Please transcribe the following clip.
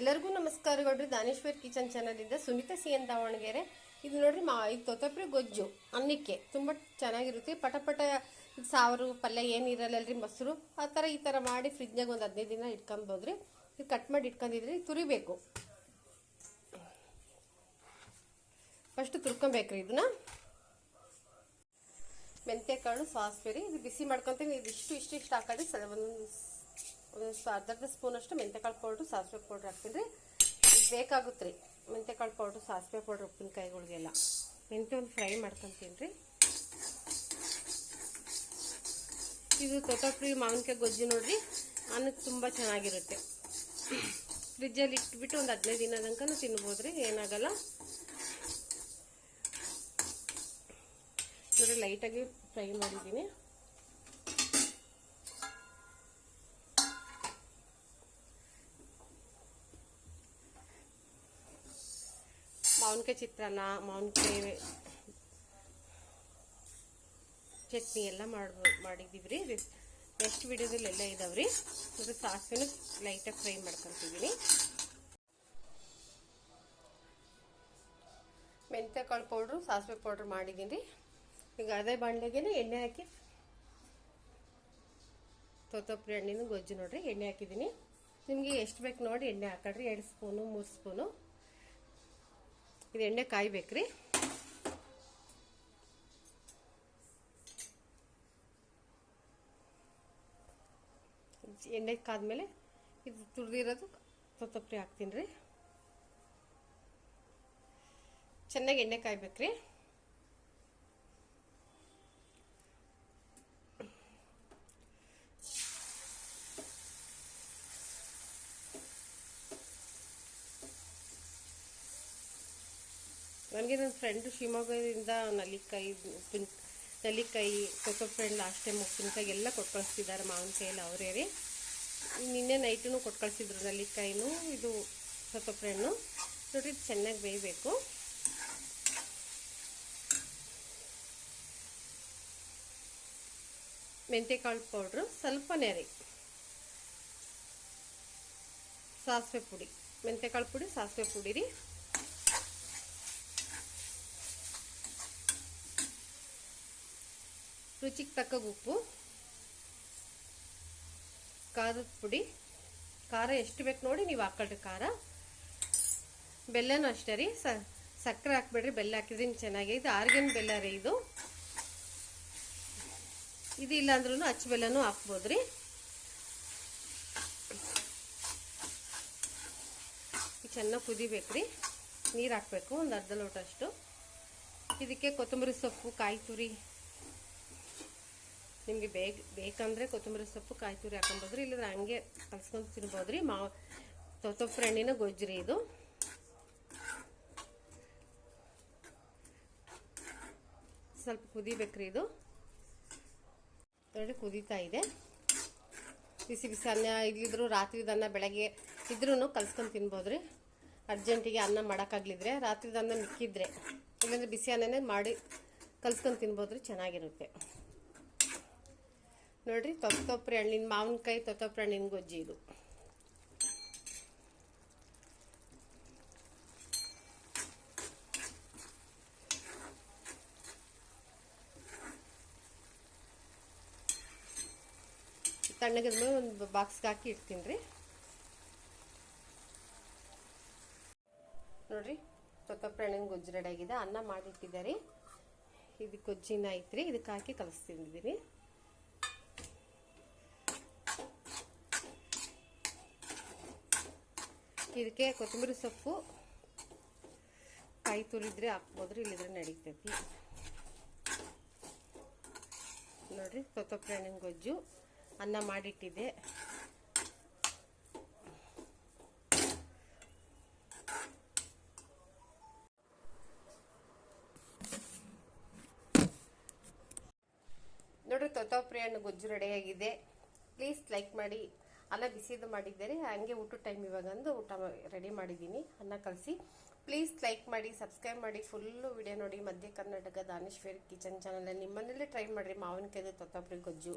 ಎಲ್ಲರಿಗೂ ನಮಸ್ಕಾರಗಳು ದಾನೇಶ್ವರ್ ಕಿಚನ್ ಚಾನಲಿಂದ ಸುನೀತಾ ಸಿ ಎನ್ ದಾವಣಗೆರೆ. ಇದು ನೋಡ್ರಿ ಮಾ ಇದು ತೊತ್ತಪ್ರಿ ಗೊಜ್ಜು, ಅನ್ನಕ್ಕೆ. ತುಂಬ ಚೆನ್ನಾಗಿರುತ್ತೆ. ಪಟ ಪಟ ಸಾರು, ಪಲ್ಯ ಏನಿರಲ್ಲಲ್ರಿ ಮೊಸರು. ಆ ಥರ ಈ ಥರ ಮಾಡಿ ಫ್ರಿಜ್ನಾಗ ಒಂದು ಹದಿನೈದು ದಿನ ಇಟ್ಕೊಬೋದ್ರಿ. ಇದು ಕಟ್ ಮಾಡಿ ಇಟ್ಕೊಂಡಿದ್ರಿ ತುರಿಬೇಕು. ಫಸ್ಟ್ ತುರ್ಕೊಬೇಕ್ರಿ ಇದನ್ನ. ಮೆಂತ್ಯಕಾಳು ಸಾಸ್ಬೇರಿ ರೀ ಇದು ಬಿಸಿ ಮಾಡ್ಕೊತೀನಿ. ಇದು ಇಷ್ಟು ಇಷ್ಟು ಇಷ್ಟು ಹಾಕಿ ಸಲ ಒಂದೊಂದು ಒಂದು ಅರ್ಧ ಅರ್ಧ ಸ್ಪೂನಷ್ಟು ಮೆಂತೆಕಾಳು ಪೌಡ್ರು ಸಾಸಿವೆ ಪೌಡ್ರ್ ಹಾಕ್ತೀನಿ ರೀ. ಬೇಕಾಗುತ್ತೆ ರೀ. ಮೆಂತೆಕಾಳು ಪೌಡ್ರು ಸಾಸಿವೆ ಪೌಡ್ರ್ ಉಪ್ಪಿನಕಾಯಿಗಳಿಗೆಲ್ಲ. ಮೆಂತ್ಯ ಒಂದು ಫ್ರೈ ಮಾಡ್ಕೊತೀನಿ ರೀ. ಇದು ತೊತಪ್ರಿ ಮಾವಿನಕಾಯಿ ಗೊಜ್ಜು ನೋಡ್ರಿ. ಅನ್ನಕ್ಕೆ ತುಂಬ ಚೆನ್ನಾಗಿರುತ್ತೆ. ಫ್ರಿಜ್ಜಲ್ಲಿ ಇಟ್ಬಿಟ್ಟು ಒಂದು ಹದಿನೈದು ದಿನ ತನಕ ತಿನ್ಬೋದು ರೀ. ಏನಾಗಲ್ಲ. ನೋಡಿ ಲೈಟಾಗಿ ಫ್ರೈ ಮಾಡಿದ್ದೀನಿ. ಮಾವಿನಕಾಯಿ ಚಿತ್ರಾನ್ನ ಮಾವಿನಕಾಯಿ ಚಟ್ನಿ ಎಲ್ಲ ಮಾಡ್ಬೋ ಮಾಡಿದ್ದೀವಿ ರೀ ನೆಕ್ಸ್ಟ್ ವಿಡಿಯೋದಲ್ಲಿ ಎಲ್ಲ ಇದಾವೆ ರೀ ಮತ್ತು ಸಾಸಿವೆನೂ ಲೈಟಾಗಿ ಫ್ರೈ ಮಾಡ್ಕೊತಿದ್ದೀನಿ ಮೆಂತ್ಯಕಾಳು ಪೌಡ್ರು ಸಾಸಿವೆ ಪೌಡ್ರ್ ಮಾಡಿದ್ದೀನಿ ರೀ ಈಗ ಅದೇ ಬಾಣಲೆಗೆ ಎಣ್ಣೆ ಹಾಕಿ ತೊತ್ತೊಪ್ಪರಿ ಹಣ್ಣಿನ ಗೊಜ್ಜು ನೋಡ್ರಿ, ಎಣ್ಣೆ ಹಾಕಿದ್ದೀನಿ ನಿಮಗೆ ಎಷ್ಟು ಬೇಕು ನೋಡಿ ಎಣ್ಣೆ ಹಾಕೊಳ್ರಿ. ಎರಡು ಸ್ಪೂನು ಮೂರು ಸ್ಪೂನು ಇದು ಎಣ್ಣೆ ಕಾಯ್ಬೇಕ್ರಿ. ಎಣ್ಣೆ ಕಾದ್ಮೇಲೆ ಇದು ತುರಿದಿರೋದು ತೊತ್ತಪ್ರಿ ಹಾಕ್ತೀನಿ ರೀ. ಚೆನ್ನಾಗಿ ಎಣ್ಣೆ ಕಾಯ್ಬೇಕ್ರಿ. ನನಗೆ ನನ್ನ ಫ್ರೆಂಡು ಶಿವಮೊಗ್ಗದಿಂದ ನಲ್ಲಿಕಾಯಿ, ಉಪ್ಪಿನ, ನಲ್ಲಿಕಾಯಿ ಫ್ರೆಂಡ್ ಲಾಸ್ಟ್ ಟೈಮ್ ಉಪ್ಪಿನಕಾಯಿ ಎಲ್ಲ ಕೊಟ್ಟು ಕಳಿಸ್ತಿದ್ದಾರೆ ಮಾವಿನಕಾಯಲ್ಲಿ ಅವರೇ ರೀ. ನಿನ್ನೆ ನೈಟೂ ಕೊಟ್ಟು ಕಳಿಸಿದ್ರು ನಲ್ಲಿಕಾಯಿನೂ, ಇದು ಕೊತ್ತಂಬರಿ ನೋಡಿ ಚೆನ್ನಾಗಿ ಬೇಯಬೇಕು. ಮೆಂತ್ಯಕಾಳು ಪೌಡ್ರು ಸ್ವಲ್ಪನೇ ರೀ. ಸಾಸಿವೆ ಪುಡಿ ಮೆಂತ್ಯಕಾಳು ಪುಡಿ, ಸಾಸಿವೆ ಪುಡಿ ರೀ. ರುಚಿಗೆ ತಕ್ಕ ಉಪ್ಪು, ಖಾರದ ಪುಡಿ, ಖಾರ ಎಷ್ಟು ಬೇಕು ನೋಡಿ ನೀವು ಹಾಕೊಳ್ರಿ ಖಾರ. ಬೆಲ್ಲನೂ ಅಷ್ಟೇ ರೀ ಸಕ್ಕರೆ ಹಾಕ್ಬೇಡ್ರಿ, ಬೆಲ್ಲ ಹಾಕಿದ್ರಿಂದ ಚೆನ್ನಾಗಿ ಇದು ಆರ್ಗನ್ ಬೆಲ್ಲ ರೀ ಇದು. ಇದು ಇಲ್ಲಾಂದ್ರೂ ಅಚ್ಚ ಬೆಲ್ಲನೂ ಹಾಕ್ಬೋದು ರೀ. ಚೆನ್ನಾಗಿ ಕುದಿಬೇಕು ರೀ, ನೀರು ಹಾಕಬೇಕು, ಒಂದು ಅರ್ಧ ಲೋಟ ಅಷ್ಟು. ಇದಕ್ಕೆ ಕೊತ್ತಂಬರಿ ಸೊಪ್ಪು, ಕಾಯಿ ತುರಿ ನಿಮಗೆ ಬೇಗ ಬೇಕಂದರೆ ಕೊತ್ತಂಬರಿ ಸೊಪ್ಪು ಕಾಯಿ ತುರಿ ಹಾಕೊಂಬೋದ್ರಿ ಇಲ್ಲದ್ರೆ ಹಂಗೆ ಕಲ್ಸ್ಕೊಂಡು ತಿನ್ಬೋದ್ರಿ. ಮಾವು ತೊತ್ತೊಪ್ಪು ಹಣ್ಣಿನ ಗೊಜ್ಜರಿ ಇದು. ಸ್ವಲ್ಪ ಕುದಿಬೇಕ್ರಿ ಇದು. ನೋಡಿ, ಕುದೀತಾ ಇದೆ. ಬಿಸಿ ಬಿಸಿ ಅನ್ನ ಇಲ್ಲಿದ್ರು ರಾತ್ರಿದ ಅನ್ನ ಬೆಳಗ್ಗೆ ಇದ್ರೂ ಕಲ್ಸ್ಕೊಂಡು ತಿನ್ಬೋದ್ರಿ. ಅರ್ಜೆಂಟಿಗೆ ಅನ್ನ ಮಾಡೋಕ್ಕಾಗ್ಲಿದ್ರೆ ರಾತ್ರಿದ ಅನ್ನ ಮಿಕ್ಕಿದ್ರೆ, ಇಲ್ಲಾಂದರೆ ಬಿಸಿ ಅನ್ನನೇ ಮಾಡಿ ಕಲ್ಸ್ಕೊಂಡು ತಿನ್ಬೋದ್ರಿ, ಚೆನ್ನಾಗಿರುತ್ತೆ. ನೋಡ್ರಿ ತೊತ್ತೊಪ್ರಿ ಹಣ್ಣಿನ ಮಾವಿನಕಾಯಿ ತೊತ್ತೊಪ್ರಿ ಹಣ್ಣಿನ ಗೊಜ್ಜಿ ಇದು. ತಣ್ಣಗಾದ್ಮೇಲೆ ಒಂದು ಬಾಕ್ಸ್ಗೆ ಹಾಕಿ ಇಡ್ತೀನಿ ರೀ ನೋಡ್ರಿ ತೊತ್ತೊಪ್ರಿ ಹಣ್ಣಿನ ಗೊಜ್ಜು ರೆಡಿ ಆಗಿದೆ. ಅನ್ನ ಮಾಡಿಟ್ಟಿದ್ದಾರೆ. ಇದು ಗೊಜ್ಜಿನ ಐತ್ರಿ. ಇದಕ್ಕೆ ಹಾಕಿ ಕಲಿಸ್ತಿದ್ದೀನಿ ಇದಕ್ಕೆ ಕೊತ್ತಂಬರಿ ಸೊಪ್ಪು. ಕಾಯಿ ತುರಿದ್ರೆ ಹಾಕ್ಬೋದ್ರಿ ಇಲ್ಲಿದ್ರೆ ನಡೀತೈತಿ. ನೋಡ್ರಿ ತೊತ್ತಪ್ರಿ ಹಣ್ಣಿನ ಗೊಜ್ಜು ಅನ್ನ ಮಾಡಿಟ್ಟಿದ್ದೆ ನೋಡ್ರಿ ತೊತ್ತಪ್ರಿ ಹಣ್ಣು ಗೊಜ್ಜು ರೆಡಿಯಾಗಿದೆ ಪ್ಲೀಸ್ ಲೈಕ್ ಮಾಡಿ. ಅನ್ನ ಬಿಸಿದು ಮಾಡಿದ್ದೇನೆ ಹಂಗೆ ಊಟ ಟೈಮ್ ಇವಾಗ ಅಂದು ಊಟ ರೆಡಿ ಮಾಡಿದ್ದೀನಿ. ಅನ್ನ ಕಲಸಿ. ಪ್ಲೀಸ್ ಲೈಕ್ ಮಾಡಿ ಸಬ್ಸ್ಕ್ರೈಬ್ ಮಾಡಿ. ಫುಲ್ಲು ವಿಡಿಯೋ ನೋಡಿ. ಮಧ್ಯ ಕರ್ನಾಟಕ ದಾನೇಶ್ವರಿ ಕಿಚನ್ ಚಾನಲ್ ನಿಮ್ಮನೇಲೆ ಟ್ರೈ ಮಾಡಿರಿ. ಮಾವಿನಕಾಯ್ದು, ತೊತ್ತಪ್ರಿ, ಗೊಜ್ಜು.